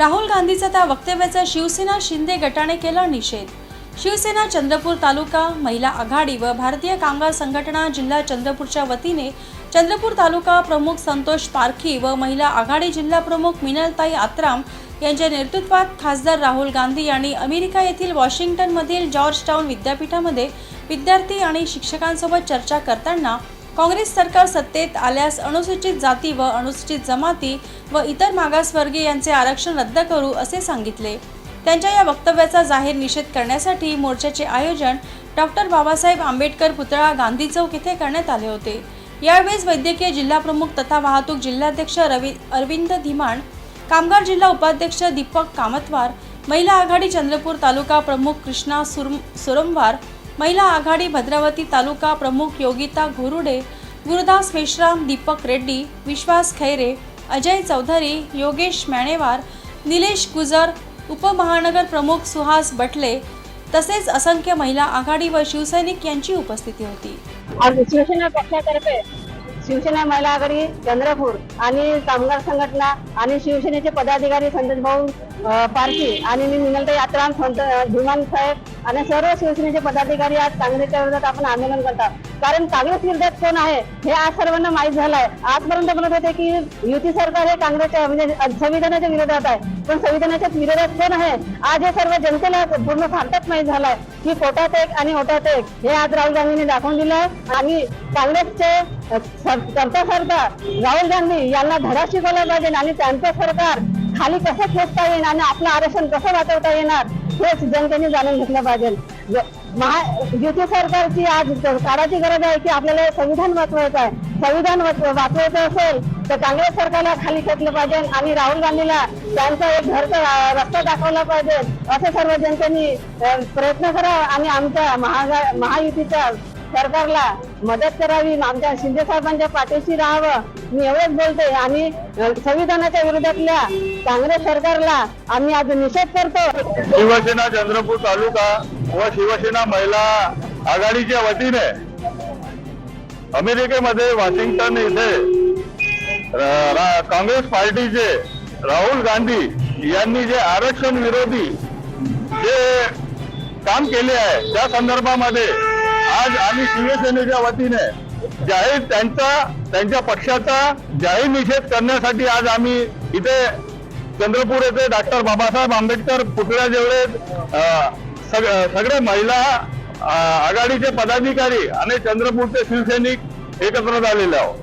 राहुल गांधीचा त्या वक्तव्याचा शिवसेना शिंदे गटाने केला निषेध. शिवसेना चंद्रपूर तालुका महिला आघाडी व भारतीय कामगार संघटना जिल्हा चंद्रपूरच्या वतीने चंद्रपूर तालुका प्रमुख संतोष पारखी व महिला आघाडी जिल्हा प्रमुख मिनलताई आत्राम यांच्या नेतृत्वात खासदार राहुल गांधी यांनी अमेरिका येथील वॉशिंग्टनमधील जॉर्जटाऊन विद्यापीठामध्ये विद्यार्थी आणि शिक्षकांसोबत चर्चा करताना काँग्रेस सरकार सत्तेत आल्यास अनुसूचित जाती व अनुसूचित जमाती व इतर मागासवर्गीय यांचे आरक्षण रद्द करू असे सांगितले. त्यांच्या या वक्तव्याचा जाहीर निषेध करण्यासाठी मोर्चाचे आयोजन डॉक्टर बाबासाहेब आंबेडकर पुतळा गांधी चौक येथे करण्यात आले होते. यावेळेस वैद्यकीय जिल्हाप्रमुख तथा वाहतूक जिल्हाध्यक्ष रवी अरविंद धीमान कामगार जिल्हा उपाध्यक्ष दीपक कामतवार महिला आघाडी चंद्रपूर तालुका प्रमुख कृष्णा सुर सुरमवार महिला आघाडी भद्रावती तालुका प्रमुख योगिता घोरुडे गुरुदास मेश्राम दीपक रेड्डी विश्वास खैरे अजय चौधरी योगेश मॅणेवार निलेश गुजर उपमहानगर प्रमुख सुहास बटले तसेच असंख्य महिला आघाडी व शिवसैनिक यांची उपस्थिती होती. आज शिवसेना महिला आघाडी चंद्रपूर आणि कामगार संघटना आणि शिवसेनेचे पदाधिकारी संतोष भाऊ पारशी आणि मी मिनलताई यात्रा संत धीमान साहेब आणि सर्व शिवसेनेचे पदाधिकारी आज काँग्रेसच्या विरोधात आपण आंदोलन करतात. कारण काँग्रेस विरोधात कोण आहे हे आज सर्वांना माहीत झालं आहे आजपर्यंत म्हणत होते की युती सरकार हे काँग्रेसच्या म्हणजे संविधानाच्या विरोधात आहे. पण संविधानाच्या विरोधात कोण आहे? आज हे सर्व जनतेला पूर्ण भारतात माहीत झालंय की पोटात एक आणि ओटात एक हे आज राहुल गांधींनी दाखवून दिलं आहे आणि काँग्रेसचे करता सरकार राहुल गांधी यांना धडा शिकवला पाहिजे आणि त्यांचं सरकार खाली कसं खेचता येईल आणि आपलं आरक्षण कसं वाचवता येणार? हेच जनतेने जाणून घेतलं पाहिजे. ज- महा युती सरकारची आज काळाची गरज आहे की आपल्याला संविधान वाचवायचं आहे. संविधान वाचवायचं असेल तर काँग्रेस सरकारला खाली खेचलं पाहिजे आणि राहुल गांधीला त्यांचा एक घरचा रस्ता दाखवला पाहिजे असे सर्व जनतेने प्रयत्न करा आणि आमच्या महागा महायुतीच्या सरकारला मदत करावी आमच्या शिंदे साहेबांच्या पाठीशी राहावं. मी एवढंच बोलते. आणि संविधानाच्या विरोधातल्या काँग्रेस सरकारला आम्ही आज निषेध करतो. शिवसेना चंद्रपूर तालुका व शिवसेना महिला आघाडीच्या वतीने अमेरिकेमध्ये वॉशिंग्टन येथे काँग्रेस पार्टीचे राहुल गांधी यांनी जे आरक्षण विरोधी जे काम केले आहे त्या संदर्भामध्ये आज आम्ही शिवसेनेच्या वतीने जाहीर त्यांचा त्यांच्या पक्षाचा जाहीर निषेध करण्यासाठी आज आम्ही इथे चंद्रपूर येथे डॉक्टर बाबासाहेब आंबेडकर पुतळ्या जेवढे सग- सगळे महिला आघाडीचे पदाधिकारी आणि चंद्रपूरचे शिवसैनिक एकत्र झालेले आहोत.